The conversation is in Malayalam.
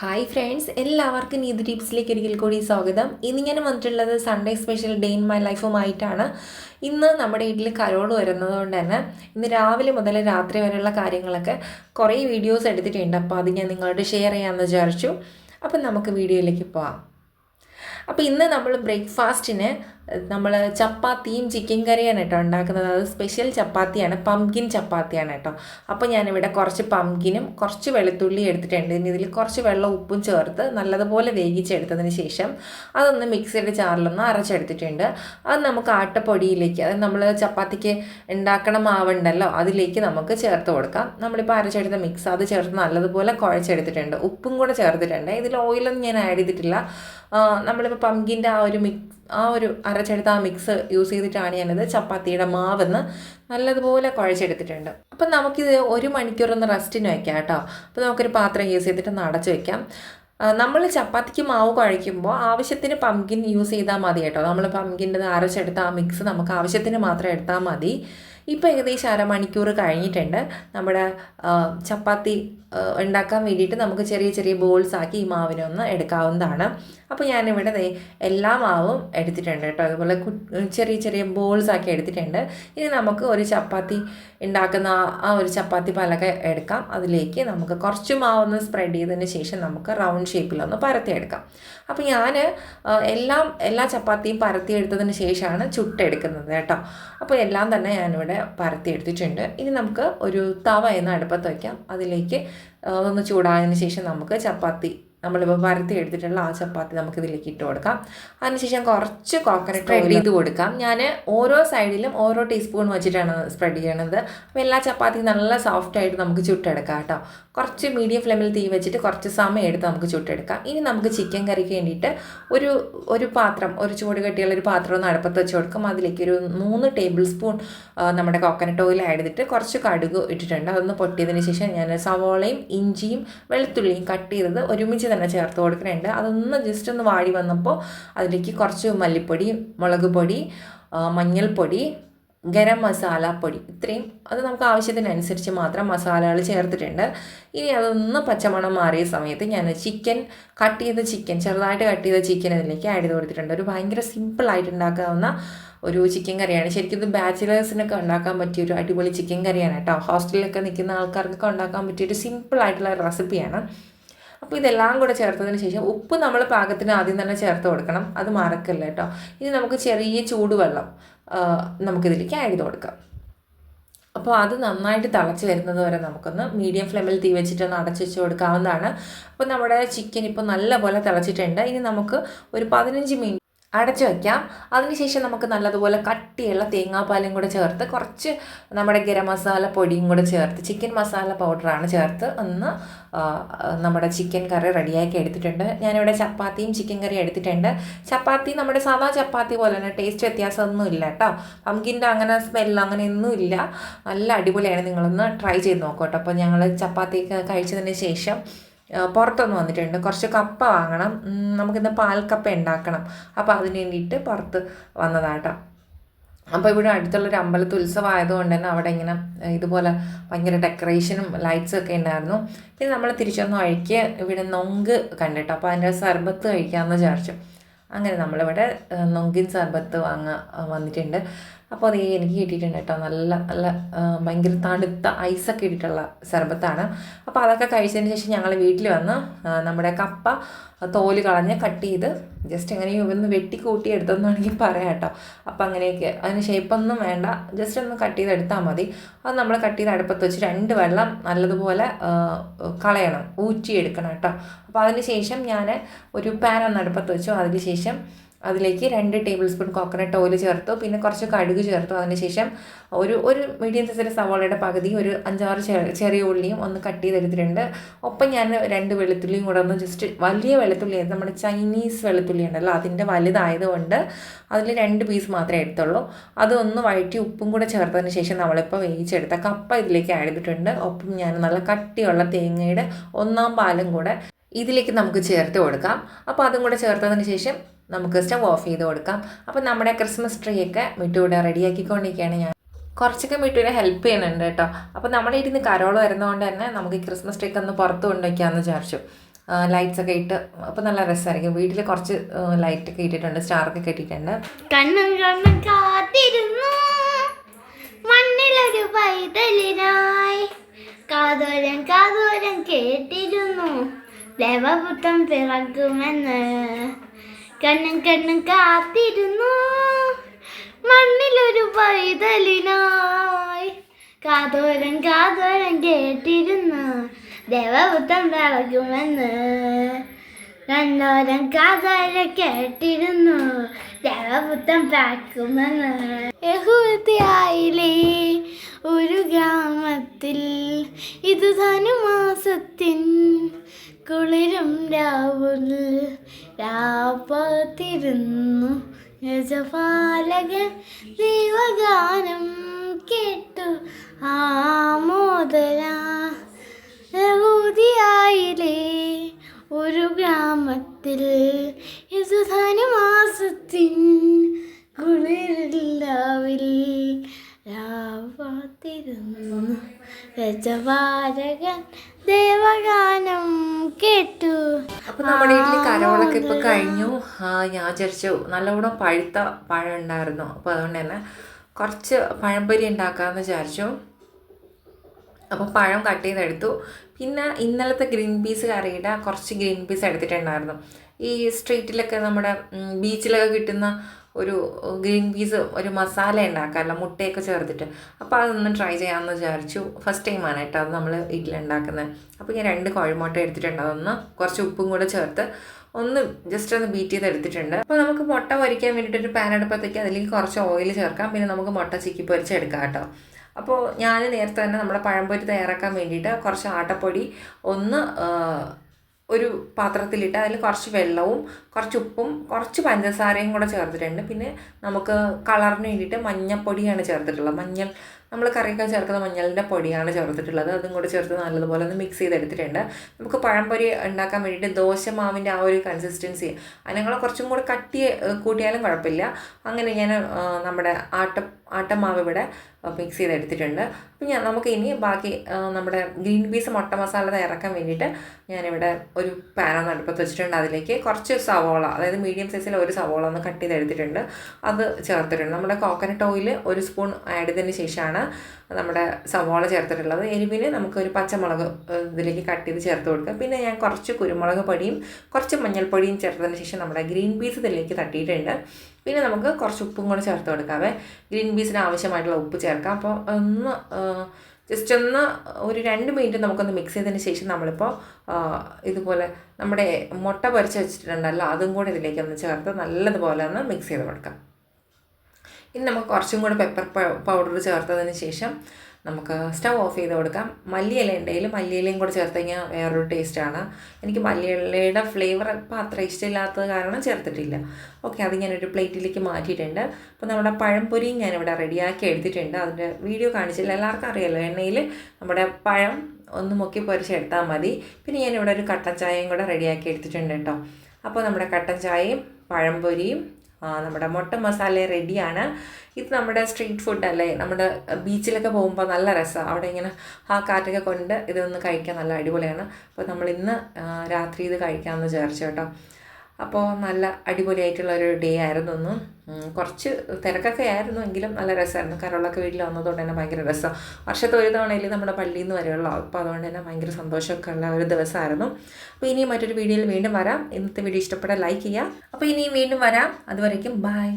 ഹായ് ഫ്രണ്ട്സ് എല്ലാവർക്കും നീതി ടിപ്സിലേക്ക് ഒരിക്കൽ കൂടി സ്വാഗതം. ഇന്ന് ഞാൻ വന്നിട്ടുള്ളത് Sunday special day in my ലൈഫുമായിട്ടാണ് ഇന്ന് നമ്മുടെ വീട്ടിൽ കരോൾ വരുന്നത് കൊണ്ട് തന്നെ ഇന്ന് രാവിലെ മുതൽ രാത്രി വരെയുള്ള കാര്യങ്ങളൊക്കെ കുറേ വീഡിയോസ് എടുത്തിട്ടുണ്ട്. അപ്പോൾ അത് ഞാൻ നിങ്ങളോട് ഷെയർ ചെയ്യാമെന്ന് വിചാരിച്ചു. അപ്പം നമുക്ക് വീഡിയോയിലേക്ക് പോവാം. അപ്പോൾ ഇന്ന് നമ്മൾ ബ്രേക്ക്ഫാസ്റ്റിന് നമ്മൾ ചപ്പാത്തിയും ചിക്കൻ കറിയാണ് കേട്ടോ ഉണ്ടാക്കുന്നത്. അത് സ്പെഷ്യൽ ചപ്പാത്തിയാണ് പംകിൻ ചപ്പാത്തിയാണ് കേട്ടോ അപ്പോൾ ഞാനിവിടെ കുറച്ച് പംകിനും കുറച്ച് വെളുത്തുള്ളി എടുത്തിട്ടുണ്ട്. ഇനി ഇതിൽ കുറച്ച് വെള്ളം ഉപ്പും ചേർത്ത് നല്ലതുപോലെ വേവിച്ചെടുത്തതിന് ശേഷം അതൊന്ന് മിക്സിയുടെ ചാറിലൊന്ന് അരച്ചെടുത്തിട്ടുണ്ട്. അത് നമുക്ക് ആട്ടപ്പൊടിയിലേക്ക് അതായത് നമ്മൾ ചപ്പാത്തിക്ക് ഉണ്ടാക്കണ മാവുണ്ടല്ലോ അതിലേക്ക് നമുക്ക് ചേർത്ത് കൊടുക്കാം. നമ്മളിപ്പോൾ അരച്ചെടുത്ത മിക്സ് അത് ചേർത്ത് നല്ലതുപോലെ കുഴച്ചെടുത്തിട്ടുണ്ട്. ഉപ്പും കൂടെ ചേർത്തിട്ടുണ്ട്. ഇതിൽ ഓയിലൊന്നും ഞാൻ ആഡ് ചെയ്തിട്ടില്ല. നമ്മളിപ്പോൾ പംകിന്റെ ആ ഒരു മിക്സ് ആ ഒരു അരച്ചെടുത്ത ആ മിക്സ് യൂസ് ചെയ്തിട്ടാണ് ഞാനത് ചപ്പാത്തിയുടെ മാവെന്ന് നല്ലതുപോലെ കുഴച്ചെടുത്തിട്ടുണ്ട്. അപ്പം നമുക്കിത് ഒരു മണിക്കൂറൊന്ന് റെസ്റ്റിന് വയ്ക്കാം കേട്ടോ. അപ്പോൾ നമുക്കൊരു പാത്രം യൂസ് ചെയ്തിട്ട് അടച്ച് വയ്ക്കാം നമ്മൾ ചപ്പാത്തിക്ക് മാവ് കുഴയ്ക്കുമ്പോൾ ആവശ്യത്തിന് പംകിൻ യൂസ് ചെയ്താൽ മതി കേട്ടോ. നമ്മൾ പംകിന്റെ അരച്ചെടുത്ത ആ മിക്സ് നമുക്ക് ആവശ്യത്തിന് മാത്രം എടുത്താൽ മതി. ഇപ്പോൾ ഏകദേശം അരമണിക്കൂർ കഴിഞ്ഞിട്ടുണ്ട്. നമ്മുടെ ചപ്പാത്തി ഉണ്ടാക്കാൻ വേണ്ടിയിട്ട് നമുക്ക് ചെറിയ ചെറിയ ബോൾസ് ആക്കി ഈ മാവിനെ ഒന്ന് എടുക്കാവുന്നതാണ്. അപ്പോൾ ഞാനിവിടെ എല്ലാ മാവും എടുത്തിട്ടുണ്ട് കേട്ടോ. അതുപോലെ ചെറിയ ചെറിയ ബോൾസ് ആക്കി എടുത്തിട്ടുണ്ട്. ഇനി നമുക്ക് ഒരു ചപ്പാത്തി ഉണ്ടാക്കുന്ന ആ ഒരു ചപ്പാത്തി പലക എടുക്കാം. അതിലേക്ക് നമുക്ക് കുറച്ച് മാവൊന്ന് സ്പ്രെഡ് ചെയ്തതിന് ശേഷം നമുക്ക് റൗണ്ട് ഷേപ്പിലൊന്ന് പരത്തിയെടുക്കാം. അപ്പോൾ ഞാൻ എല്ലാം എല്ലാ ചപ്പാത്തിയും പരത്തിയെടുത്തതിന് ശേഷമാണ് ചുട്ടെടുക്കുന്നത് കേട്ടോ. അപ്പോൾ എല്ലാം തന്നെ ഞാനിവിടെ പരത്തിയെടുത്തിട്ടുണ്ട്. ഇനി നമുക്ക് ഒരു തവ എന്ന് അടുപ്പത്ത് വയ്ക്കാം അതിലേക്ക് ഒന്ന് ചൂടായതിന് ശേഷം നമുക്ക് ചപ്പാത്തി നമ്മളിപ്പോൾ പരത്തി എടുത്തിട്ടുള്ള ആ ചപ്പാത്തി നമുക്ക് ഇതിലേക്ക് ഇട്ട് കൊടുക്കാം. അതിനുശേഷം കുറച്ച് കോക്കനട്ട് സ്പ്രെഡ് ചെയ്ത് കൊടുക്കാം. ഞാൻ ഓരോ സൈഡിലും ഓരോ ടീസ്പൂൺ വെച്ചിട്ടാണ് സ്പ്രെഡ് ചെയ്യണത്. അപ്പോൾ എല്ലാ ചപ്പാത്തിയും നല്ല സോഫ്റ്റ് ആയിട്ട് നമുക്ക് ചുട്ടെടുക്കാം കേട്ടോ. കുറച്ച് മീഡിയം ഫ്ലെയിമിൽ തീ വെച്ചിട്ട് കുറച്ച് സമയം എടുത്ത് നമുക്ക് ചുട്ടെടുക്കാം. ഇനി നമുക്ക് ചിക്കൻ കറിക്ക് വേണ്ടിയിട്ട് ഒരു ഒരു പാത്രം ഒരു ചൂട് കെട്ടിയുള്ള ഒരു പാത്രം ഒന്ന് അടുപ്പത്ത് വെച്ച് കൊടുക്കും. അതിലേക്ക് ഒരു മൂന്ന് ടേബിൾ സ്പൂൺ നമ്മുടെ കോക്കനട്ട് ഓയിൽ ആഡ് ചെയ്തിട്ട് കുറച്ച് കടുക് ഇട്ടിട്ടുണ്ട്. അതൊന്ന് പൊട്ടിയതിന് ശേഷം ഞാൻ സവോളയും ഇഞ്ചിയും വെളുത്തുള്ളിയും കട്ട് ചെയ്തത് ഒരുമിച്ച് തന്നെ ചേർത്ത് കൊടുക്കുന്നുണ്ട് അതൊന്ന് ജസ്റ്റ് ഒന്ന് വാടി വന്നപ്പോൾ അതിലേക്ക് കുറച്ച് മല്ലിപ്പൊടി മുളക് പൊടി മഞ്ഞൾപ്പൊടി ഗരം മസാല പൊടി. ഇത്രയും അത് നമുക്ക് ആവശ്യത്തിനനുസരിച്ച് മാത്രം മസാലകൾ ചേർത്തിട്ടുണ്ട്. ഇനി അതൊന്ന് പച്ചമണം മാറിയ സമയത്ത് ഞാൻ ചിക്കൻ കട്ട് ചെയ്ത ചിക്കൻ ചെറുതായിട്ട് കട്ട് ചെയ്ത ചിക്കൻ അതിലേക്ക് ആഡ് ചെയ്ത് കൊടുത്തിട്ടുണ്ട്. ഒരു ഭയങ്കര സിമ്പിളായിട്ട് ഉണ്ടാക്കാവുന്ന ഒരു ചിക്കൻ കറിയാണ്. ശരിക്കും ഇത് ബാച്ചിലേഴ്സിനൊക്കെ ഉണ്ടാക്കാൻ പറ്റിയ ഒരു അടിപൊളി ചിക്കൻ കറിയാണ് കേട്ടോ. ഹോസ്റ്റലിലൊക്കെ നിൽക്കുന്ന ആൾക്കാർക്കൊക്കെ ഉണ്ടാക്കാൻ പറ്റിയ ഒരു സിമ്പിളായിട്ടുള്ള റെസിപ്പിയാണ് അപ്പോൾ ഇതെല്ലാം കൂടെ ചേർത്തതിന് ശേഷം ഉപ്പ് നമ്മൾ പാകത്തിന് ആദ്യം തന്നെ ചേർത്ത് കൊടുക്കണം. അത് മറക്കല്ല കേട്ടോ ഇനി നമുക്ക് ചെറിയ ചൂടുവെള്ളം നമുക്കിതിലേക്ക് ആഡ് ചെയ്ത് കൊടുക്കാം. അപ്പോൾ അത് നന്നായിട്ട് തിളച്ച് വരുന്നത് വരെ നമുക്കൊന്ന് മീഡിയം ഫ്ലെയിമിൽ തീ വെച്ചിട്ടൊന്ന് അടച്ചു വെച്ച് കൊടുക്കാവുന്നതാണ്. അപ്പോൾ നമ്മുടെ ചിക്കൻ ഇപ്പോൾ നല്ലപോലെ തിളച്ചിട്ടുണ്ട്. ഇനി നമുക്ക് ഒരു പതിനഞ്ച് മിനിറ്റ് അടച്ചു വയ്ക്കാം അതിനുശേഷം നമുക്ക് നല്ലതുപോലെ കട്ടിയുള്ള തേങ്ങാപ്പാലും കൂടെ ചേർത്ത് കുറച്ച് നമ്മുടെ ഗരം മസാല പൊടിയും കൂടെ ചേർത്ത് ചിക്കൻ മസാല പൗഡറാണ് ചേർത്ത് ഒന്ന് നമ്മുടെ ചിക്കൻ കറി റെഡിയാക്കി എടുത്തിട്ടുണ്ട്. ഞാനിവിടെ ചപ്പാത്തിയും ചിക്കൻ കറിയും എടുത്തിട്ടുണ്ട്. ചപ്പാത്തി നമ്മുടെ സാധാ ചപ്പാത്തി പോലെ തന്നെ ടേസ്റ്റ് വ്യത്യാസമൊന്നും ഇല്ല കേട്ടോ. പംകിന്റെ അങ്ങനെ സ്മെല്ല് അങ്ങനെ ഒന്നും ഇല്ല. നല്ല അടിപൊളിയാണ്. നിങ്ങളൊന്ന് ട്രൈ ചെയ്ത് നോക്കൂ കേട്ടോ. അപ്പോൾ ഞങ്ങൾ ചപ്പാത്തി കഴിച്ചതിന് ശേഷം പുറത്തൊന്ന് വന്നിട്ടുണ്ട്. കുറച്ച് കപ്പ വാങ്ങണം. നമുക്കിന്ന് പാൽക്കപ്പ ഉണ്ടാക്കണം. അപ്പോൾ അതിന് വേണ്ടിയിട്ട് പുറത്ത് വന്നതാട്ടോ. അപ്പോൾ ഇവിടെ അടുത്തുള്ളൊരു അമ്പലത്തിൽ ഉത്സവം ആയതുകൊണ്ട് തന്നെ അവിടെ ഇങ്ങനെ ഇതുപോലെ ഭയങ്കര ഡെക്കറേഷനും ലൈറ്റ്സും ഒക്കെ ഉണ്ടായിരുന്നു. പിന്നെ നമ്മൾ തിരിച്ചൊന്ന് വഴിക്ക് ഇവിടെ നൊങ്ക് കണ്ടിട്ടോ. അപ്പോൾ അതിന്റെ സർബത്ത് കഴിക്കാമെന്ന് വിചാരിച്ചു. അങ്ങനെ നമ്മളിവിടെ നൊങ്കിൻ സർബത്ത് വാങ്ങാൻ വന്നിട്ടുണ്ട്. അപ്പോൾ അത് എനിക്ക് കിട്ടിയിട്ടുണ്ട് കേട്ടോ. നല്ല നല്ല ഭയങ്കര തണുത്ത ഐസൊക്കെ ഇട്ടിട്ടുള്ള സർബത്താണ്. അപ്പോൾ അതൊക്കെ കഴിച്ചതിന് ശേഷം ഞങ്ങൾ വീട്ടിൽ വന്ന് നമ്മുടെ കപ്പ തോൽ കളഞ്ഞ് കട്ട് ചെയ്ത് ജസ്റ്റ് ഇങ്ങനെ ഒന്ന് വെട്ടിക്കൂട്ടി എടുത്തെന്നാണെങ്കിൽ പറയാം കേട്ടോ. അപ്പോൾ അങ്ങനെയൊക്കെ. അതിന് ഷേപ്പൊന്നും വേണ്ട. ജസ്റ്റ് ഒന്ന് കട്ട് ചെയ്ത് എടുത്താൽ മതി. അത് നമ്മൾ കട്ട് ചെയ്ത് അടുപ്പത്ത് വെച്ച് രണ്ട് വെള്ളം നല്ലതുപോലെ കളയണം. ഊറ്റിയെടുക്കണം കേട്ടോ. അപ്പോൾ അതിന് ശേഷം ഞാൻ ഒരു പാൻ ഒന്ന് അടുപ്പത്ത് വെച്ചു. അതിന് ശേഷം അതിലേക്ക് രണ്ട് ടേബിൾ സ്പൂൺ കോക്കനട്ട് ഓയിൽ ചേർത്തു. പിന്നെ കുറച്ച് കടുക് ചേർത്തു. അതിനുശേഷം ഒരു ഒരു മീഡിയം സൈസിലെ സവാളയുടെ പകുതി ഒരു അഞ്ചാറ് ചെറിയ ഉള്ളിയും ഒന്ന് കട്ട് ചെയ്തെടുത്തിട്ടുണ്ട്. ഒപ്പം ഞാൻ രണ്ട് വെളുത്തുള്ളിയും കൂടെ ഒന്ന് ജസ്റ്റ് വലിയ വെളുത്തുള്ളി നമ്മുടെ ചൈനീസ് വെളുത്തുള്ളി ഉണ്ടല്ലോ അതിന്റെ വലുതായതുകൊണ്ട് അതിൽ രണ്ട് പീസ് മാത്രമേ എടുത്തുള്ളൂ. അതൊന്ന് വഴറ്റി ഉപ്പും കൂടെ ചേർത്തതിന് ശേഷം നമ്മളിപ്പോൾ വേവിച്ചെടുത്ത കപ്പ ഇതിലേക്ക് ആഡ് ചെയ്തിട്ടുണ്ട്. ഒപ്പം ഞാൻ നല്ല കട്ടിയുള്ള തേങ്ങയുടെ ഒന്നാം പാലും കൂടെ ഇതിലേക്ക് നമുക്ക് ചേർത്ത് കൊടുക്കാം. അപ്പോൾ അതും കൂടെ ചേർത്തതിന് ശേഷം നമുക്ക് സ്റ്റവ് ഓഫ് ചെയ്ത് കൊടുക്കാം. അപ്പോൾ നമ്മുടെ ക്രിസ്മസ് ട്രീ ഒക്കെ മിട്ടൂടെ റെഡിയാക്കിക്കൊണ്ടിരിക്കുകയാണ് ഞാൻ. കുറച്ചൊക്കെ മിട്ടുവിനെ ഹെൽപ്പ് ചെയ്യുന്നുണ്ട് കേട്ടോ. അപ്പോൾ നമ്മുടെ ഇരുന്ന് കരോൾ വരുന്നതുകൊണ്ട് തന്നെ നമുക്ക് ഈ ക്രിസ്മസ് ട്രീക്ക് ഒന്ന് പുറത്ത് കൊണ്ടുവയ്ക്കാമെന്ന് വിചാരിച്ചു. ലൈറ്റ്സ് ഒക്കെ ഇട്ട് അപ്പോൾ നല്ല രസമായിരിക്കും. വീട്ടിൽ കുറച്ച് ലൈറ്റ് ഒക്കെ ഇട്ടിട്ടുണ്ട് സ്റ്റാറൊക്കെ കെട്ടിയിട്ടുണ്ട്. കണ്ണും മണ്ണിലൊരു പൈതലിനായി. കാതോരം കാതോരം കേട്ടിരുന്നു. ദേവപുത്രം പിറക്കുമെന്ന്. കണ്ണും കണ്ണും കാത്തിരുന്നു. മണ്ണിലൊരു പൈതലിനായി കാതോരം കാതോരം കേട്ടിരുന്നു. ദേവപുത്രം വിളകുമെന്ന് കണ്ണോരം കാതോര കേട്ടിരുന്നു. ദേവപുത്രം പ്രാക്കുമെന്ന് യഹൂർത്തിയായില്ലേ ഒരു ഗ്രാമത്തിൽ ഇത് ധനുമാസത്തിൻ കുളിരും രാവുൽ രാപ്പത്തിരുന്നു. യജപാലകൻ ദൈവഗാനം കേട്ടു. ആമോദര യഹൂദിയായിലെ ഒരു ഗ്രാമത്തിൽ യജുധാനുമാസത്തിൻ ധനുമാസത്തിൻ കുളിരില്ലാവിൽ രാവാത്തിരുന്നു യജപാലകൻ ദേവഗാനം കേട്ടു. അപ്പൊ നമ്മുടെ വീട്ടിൽ കരോളൊക്കെ ഇപ്പൊ കഴിഞ്ഞു. ഞാൻ വിചാരിച്ചു നല്ലവണ്ണം പഴുത്ത പഴം ഉണ്ടായിരുന്നു. അപ്പൊ അതുകൊണ്ട് തന്നെ കുറച്ച് പഴംപൊരി ഉണ്ടാക്കാമെന്ന് വിചാരിച്ചു. അപ്പോൾ പഴം കട്ട് ചെയ്തെടുത്തു. പിന്നെ ഇന്നലത്തെ ഗ്രീൻ പീസ് കറിയുടെ കുറച്ച് ഗ്രീൻ പീസ് എടുത്തിട്ടുണ്ടായിരുന്നു. ഈ സ്ട്രീറ്റിലൊക്കെ നമ്മുടെ ബീച്ചിലൊക്കെ കിട്ടുന്ന ഒരു ഗ്രീൻ പീസ് ഒരു മസാല ഉണ്ടാക്കാറില്ല മുട്ടയൊക്കെ ചേർത്തിട്ട്. അപ്പോൾ അതൊന്ന് ട്രൈ ചെയ്യാമെന്ന് വിചാരിച്ചു. ഫസ്റ്റ് ടൈമാണ് കേട്ടോ അത് നമ്മൾ വീട്ടിലുണ്ടാക്കുന്നത് അപ്പോൾ ഞാൻ രണ്ട് കോഴിമുട്ട എടുത്തിട്ടുണ്ട്. അതൊന്ന് കുറച്ച് ഉപ്പും കൂടെ ചേർത്ത് ഒന്ന് ജസ്റ്റ് ഒന്ന് ബീറ്റ് ചെയ്ത് എടുത്തിട്ടുണ്ട്. അപ്പോൾ നമുക്ക് മുട്ട പൊരിക്കാൻ വേണ്ടിയിട്ട് ഒരു പാൻ എടുപ്പത്തേക്ക് അതിലേക്ക് കുറച്ച് ഓയിൽ ചേർക്കാം. പിന്നെ നമുക്ക് മുട്ട ചിക്കി പൊരിച്ചെടുക്കാം കേട്ടോ. അപ്പോൾ ഞാൻ നേരത്തെ തന്നെ നമ്മുടെ പഴംപൊരി തയ്യാറാക്കാൻ വേണ്ടിയിട്ട് കുറച്ച് ആട്ടപ്പൊടി ഒന്ന് ഒരു പാത്രത്തിലിട്ട് അതിൽ കുറച്ച് വെള്ളവും കുറച്ച് ഉപ്പും കുറച്ച് പഞ്ചസാരയും കൂടെ ചേർത്തിട്ടുണ്ട്. പിന്നെ നമുക്ക് കളറിന് വേണ്ടിയിട്ട് മഞ്ഞൾപ്പൊടിയാണ് ചേർത്തിട്ടുള്ളത്. മഞ്ഞൾ നമ്മൾ കറിയൊക്കെ ചേർക്കുന്ന മഞ്ഞളിന്റെ പൊടിയാണ് ചേർത്തിട്ടുള്ളത്. അതും കൂടെ ചേർത്ത് നല്ലതുപോലെ ഒന്ന് മിക്സ് ചെയ്തെടുത്തിട്ടുണ്ട്. നമുക്ക് പഴംപൊരി ഉണ്ടാക്കാൻ വേണ്ടിയിട്ട് ദോശമാവിന്റെ ആ ഒരു കൺസിസ്റ്റൻസി അതിനെ കുറച്ചും കൂടെ കട്ടി കൂട്ടിയാലും കുഴപ്പമില്ല. അങ്ങനെ ഞാൻ നമ്മുടെ ആട്ട ആട്ടമാവ് ഇവിടെ മിക്സ് ചെയ്തെടുത്തിട്ടുണ്ട്. അപ്പം ഞാൻ നമുക്ക് ഇനി ബാക്കി നമ്മുടെ ഗ്രീൻ പീസ് മുട്ട മസാല തയ്യാറാക്കാൻ വേണ്ടിയിട്ട് ഞാനിവിടെ ഒരു പാനൊന്ന് നടുപ്പത്ത് വെച്ചിട്ടുണ്ട്. അതിലേക്ക് കുറച്ച് സവോള അതായത് മീഡിയം സൈസിൽ ഒരു സവോള ഒന്ന് കട്ട് ചെയ്തെടുത്തിട്ടുണ്ട്. അത് ചേർത്തിട്ടുണ്ട്. നമ്മുടെ കോക്കനട്ട് ഓയിൽ ഒരു സ്പൂൺ ആഡ് ചെയ്തതിന് ശേഷമാണ് നമ്മുടെ സവോള ചേർത്തിട്ടുള്ളത്. എരിവിന് നമുക്കൊരു പച്ചമുളക് ഇതിലേക്ക് കട്ട് ചെയ്ത് ചേർത്ത് കൊടുക്കുക പിന്നെ ഞാൻ കുറച്ച് കുരുമുളക് പൊടിയും കുറച്ച് മഞ്ഞൾപ്പൊടിയും ചേർത്തതിന് ശേഷം നമ്മുടെ ഗ്രീൻ പീസ് ഇതിലേക്ക് തട്ടിയിട്ടുണ്ട്. പിന്നെ നമുക്ക് കുറച്ച് ഉപ്പും കൂടെ ചേർത്ത് കൊടുക്കാവേ. ഗ്രീൻ പീസിന് ആവശ്യമായിട്ടുള്ള ഉപ്പ് ചേർക്കാം. അപ്പോൾ ഒന്ന് ജസ്റ്റ് ഒന്ന് ഒരു രണ്ട് മിനിറ്റ് നമുക്കൊന്ന് മിക്സ് ചെയ്തതിന് ശേഷം നമ്മളിപ്പോൾ ഇതുപോലെ നമ്മുടെ മുട്ട പൊരിച്ച് വെച്ചിട്ടുണ്ടല്ലോ അതും കൂടെ ഇതിലേക്ക് ഒന്ന് ചേർത്ത് നല്ലതുപോലെ ഒന്ന് മിക്സ് ചെയ്ത് കൊടുക്കാം. ഇനി നമുക്ക് കുറച്ചും കൂടെ പെപ്പർ പൗഡർ ചേർത്തതിന് ശേഷം നമുക്ക് സ്റ്റവ് ഓഫ് ചെയ്ത് കൊടുക്കാം. മല്ലിയില ഉണ്ടെങ്കിൽ മല്ലിയിലയും കൂടെ ചേർത്ത് കഴിഞ്ഞാൽ വേറൊരു ടേസ്റ്റാണ് എനിക്ക് മല്ലിയിലയുടെ ഫ്ലേവർ ഇപ്പം അത്ര ഇഷ്ടമില്ലാത്തത് കാരണം ചേർത്തിട്ടില്ല. ഓക്കെ അത് ഞാനൊരു പ്ലേറ്റിലേക്ക് മാറ്റിയിട്ടുണ്ട്. അപ്പോൾ നമ്മുടെ പഴംപൊരിയും ഞാനിവിടെ റെഡിയാക്കി എടുത്തിട്ടുണ്ട്. അതിന്റെ വീഡിയോ കാണിച്ചില്ല. എല്ലാവർക്കും അറിയാമല്ലോ എണ്ണയിൽ നമ്മുടെ പഴം ഒന്ന് മുക്കി പൊരിച്ചെടുത്താൽ മതി. പിന്നെ ഞാനിവിടെ ഒരു കട്ടൻ ചായയും കൂടെ റെഡിയാക്കി എടുത്തിട്ടുണ്ട് കേട്ടോ. അപ്പോൾ നമ്മുടെ കട്ടൻ ചായയും പഴംപൊരിയും നമ്മുടെ മുട്ട മസാല റെഡിയാണ്. ഇത് നമ്മുടെ സ്ട്രീറ്റ് ഫുഡ് അല്ലേ? നമ്മുടെ ബീച്ചിലൊക്കെ പോകുമ്പോൾ നല്ല രസമാണ് അവിടെ ഇങ്ങനെ ആ കാറ്റൊക്കെ കൊണ്ട് ഇതൊന്ന് കഴിക്കാൻ നല്ല അടിപൊളിയാണ്. അപ്പോൾ നമ്മൾ ഇന്ന് രാത്രി ഇത് കഴിക്കാമെന്ന് വിചാരിച്ചു കേട്ടോ. അപ്പോൾ നല്ല അടിപൊളിയായിട്ടുള്ള ഒരു ഡേ ആയിരുന്നു ഒന്ന് കുറച്ച് തിരക്കൊക്കെ ആയിരുന്നു എങ്കിലും നല്ല രസമായിരുന്നു. കരോളൊക്കെ വീട്ടിൽ വന്നതുകൊണ്ട് തന്നെ ഭയങ്കര രസം. വർഷത്തെ ഒരു തവണയിൽ നമ്മുടെ പള്ളിയിൽ നിന്ന് വരെയുള്ള അപ്പോൾ അതുകൊണ്ട് തന്നെ ഭയങ്കര സന്തോഷമൊക്കെ ഉള്ള ഒരു ദിവസമായിരുന്നു. അപ്പോൾ ഇനിയും മറ്റൊരു വീഡിയോയിൽ വീണ്ടും വരാം. ഇന്നത്തെ വീഡിയോ ഇഷ്ടപ്പെട്ടാൽ ലൈക്ക് ചെയ്യുക. അപ്പോൾ ഇനിയും വീണ്ടും വരാം. അതുവരേക്കും ബൈ